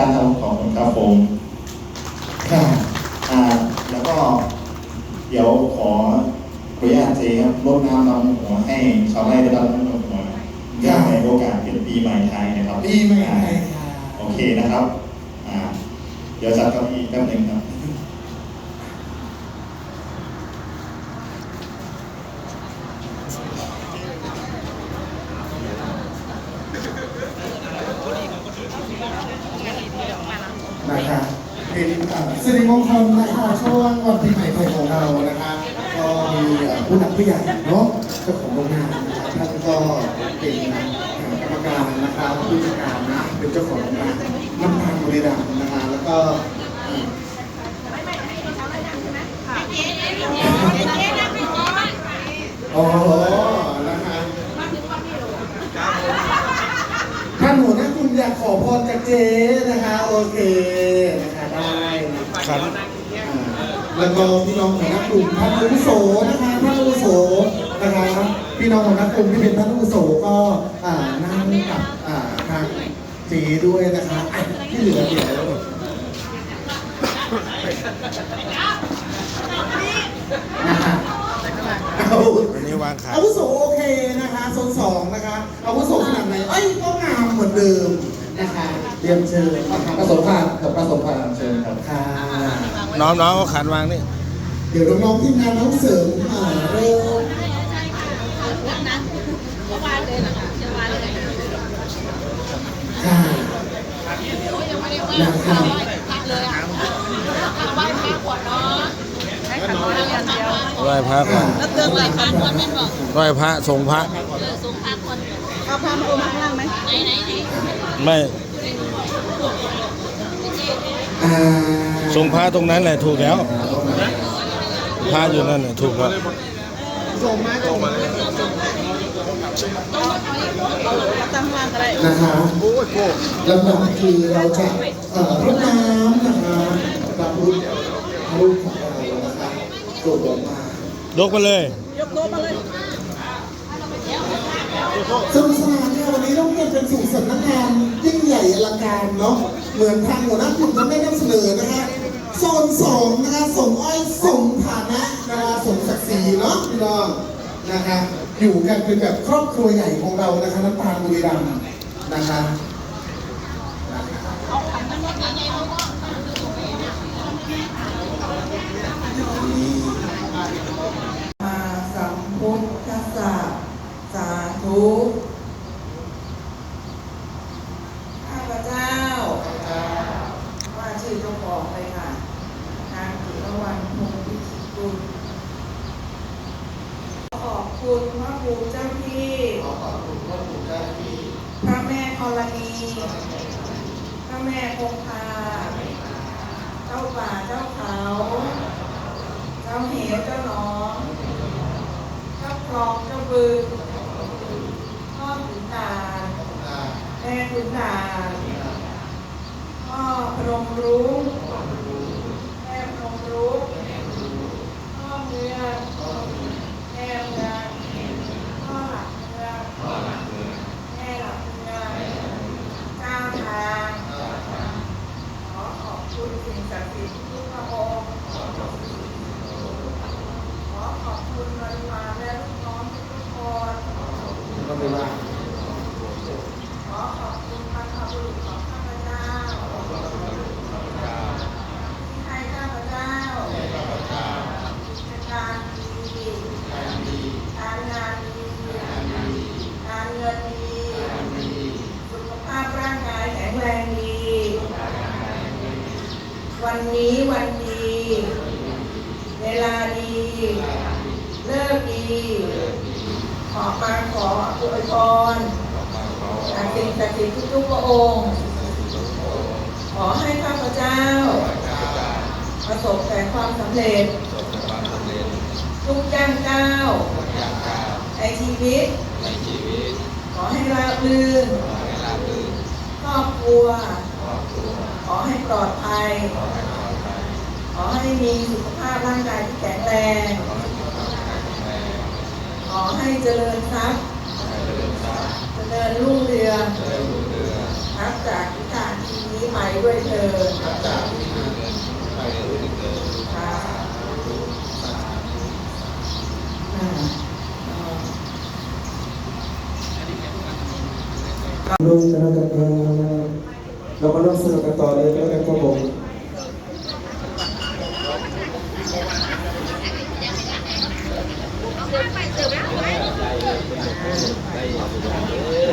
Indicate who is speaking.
Speaker 1: การทำของครับผมค่ะอ่าแล้วก็ เดี๋ยวขอขออนุญาตเจครับรดน้ำนำหัวให้ชาวไร่ได้รับน้ำหัวเนื่องในโอกาสเป็นปีใหม่ไทยนะครับ
Speaker 2: ปีใหม่ไทยค่ะ
Speaker 1: โอเคนะครับ อ่า เดี๋ยวจัดเก้าอี้แป๊บหนึงครับ
Speaker 2: นะคะเป็นเอ่อสิริม งคลนะคะช่วงวันปีใหม่ไทยของเรานะคะก็มีผู้หลักผู้ใหญ่เนาะเจ้าของโรงงานนะคะท่านก็เป็นกรรมการนะคะผู้จัดการนะเป็นเจ้าของโรงงานน้ำตาลบรีรัมนะคะแล้วก็เอ่ออ๋อนะคะท่านหัวหน้ากลุ่มอยากขอพรจากเจ๊นะคะโอเค นะ
Speaker 3: ขัน
Speaker 2: แล้วก็พี่น้องของนักกลุ่มท่านอาวุโสนะคะท่านอาวุโสนะคะพี่น้องของนักกลุ่มที่เป็นท่านอาวุโสก็อ่านั่งกับอ่าทางเจด้วยนะคะอะที่เหลือเดี๋ยวนะคะเอา
Speaker 3: อันนี้วางขา
Speaker 2: อาวุโสโอเคนะคะโซนสองนะคะอาวุโสขนาดไหนเอ้ยก็งามเหมือนเดิม นะคะเรียนเชิญนะคะประสบการณ์กับประสบการณ์เชิญครับค่ะ
Speaker 3: น้องน้องเอาขันวางนี่
Speaker 2: เดี๋ยวน้องๆทีมงานน้องเสริมอ่าเร็วค่ะนะครับ
Speaker 3: ไหว้พระก่อน
Speaker 4: แล้วเตือนไหว้พระคนแม่นบอก
Speaker 3: ไหว้พระส่งพระ
Speaker 4: เออสูงพระคน เอาพระมาองค์ข้างล่างไหมไหนไหนไหน
Speaker 3: ไม่
Speaker 2: อ่า
Speaker 3: ส่งพระตรงนั้นแหละถูกแล้วพระอยู่นั่นแหละถูกแล้ว
Speaker 4: ตั้งข้างล่างก็ได้
Speaker 2: นะคะลำดับคือเราจะเอ่อรดน้ำนะคะกับรูปรูปของเรานะคะโดดออกมาย
Speaker 3: กมาเลย
Speaker 4: ยกโต๊ะมาเลย
Speaker 2: สนุกสนานเนี่ยวันนี้ต้องเรียนเป็นสู่สำนักงานยิ่งใหญ่อลังการเนาะเหมือนทางหัวหน้ากลุ่มท่านได้นำเสนอนะฮะโซนสองนะคะสมอ้อยสมฐานะนะคะสมศักดิ์ศรีเนาะพี่น้องนะคะอยู่กันเป็นแบบครอบครัวใหญ่ของเรานะคะน้ำตาลบุรีรัมย์นะคะ
Speaker 5: มาสัมพุทธัสสะสาธุข้าพเจ้า ว่าชื่อเจ้าของเลยค่ะ นางจิรวรรณพงศ์พิชิตกุลขอบคุณพระภูมิเจ้าที่
Speaker 2: ขอขอบคุณพระคุณเจ้าที่
Speaker 5: พ ระแม่ธรณีพระแม่คงคาเจ้าป่าเจ้าเขา เจ้าเหวเจ้าหนองเจ้าคลองเจ้าบึงพ่อขุนด่านแม่ขุนด่านพ่อพนมรุ้งแม่พนมรุ้งพ่อเมืองแม่เมืองพ่อหลักเมืองแม่หลักเมืองเจ้าทางขอขอบ คุณสิ่งศักดิ์สิทธิ์ทุกพระองค์ขอขอบคุณบริวารและลูกน้องทุกคน
Speaker 2: ก็ไม่ว่า
Speaker 5: ขอขอบคุณบรรพบุรุษของข้าพเจ้าที่ให้ข้าพเจ้ากิจการดีการงานดีการเงินดีสุขภาพร่างกายแข็งแรงดี วั นี้วันดี เวลาดี เลิกดี ขอมาขออวยพรจากสิ่งศักดิ์สิทธิ์ทุกๆพระองค์ ขอให้ข้าพเจ้า ประสบแต่ความสำเร็จ ทุกย่างก้าวในชีวิต ขอให้ราบรื่นครอบครัว ขอให้ปลอดภัย ขอให้มีสุขภาพร่างกายที่แข็งแรง ขอให้เจริญทรัพย์ เจริญรุ่งเรืองรับจากวิชาชีวิตไปด้วยเธอ
Speaker 6: นับจากนี้มาไปด้วยเกิด
Speaker 5: ค่ะ
Speaker 6: สา
Speaker 5: อ่า
Speaker 2: ลุงนะครับเอ่อเรามาเริ่มสนุกกันต่อเลยแล้วกันครับ ได้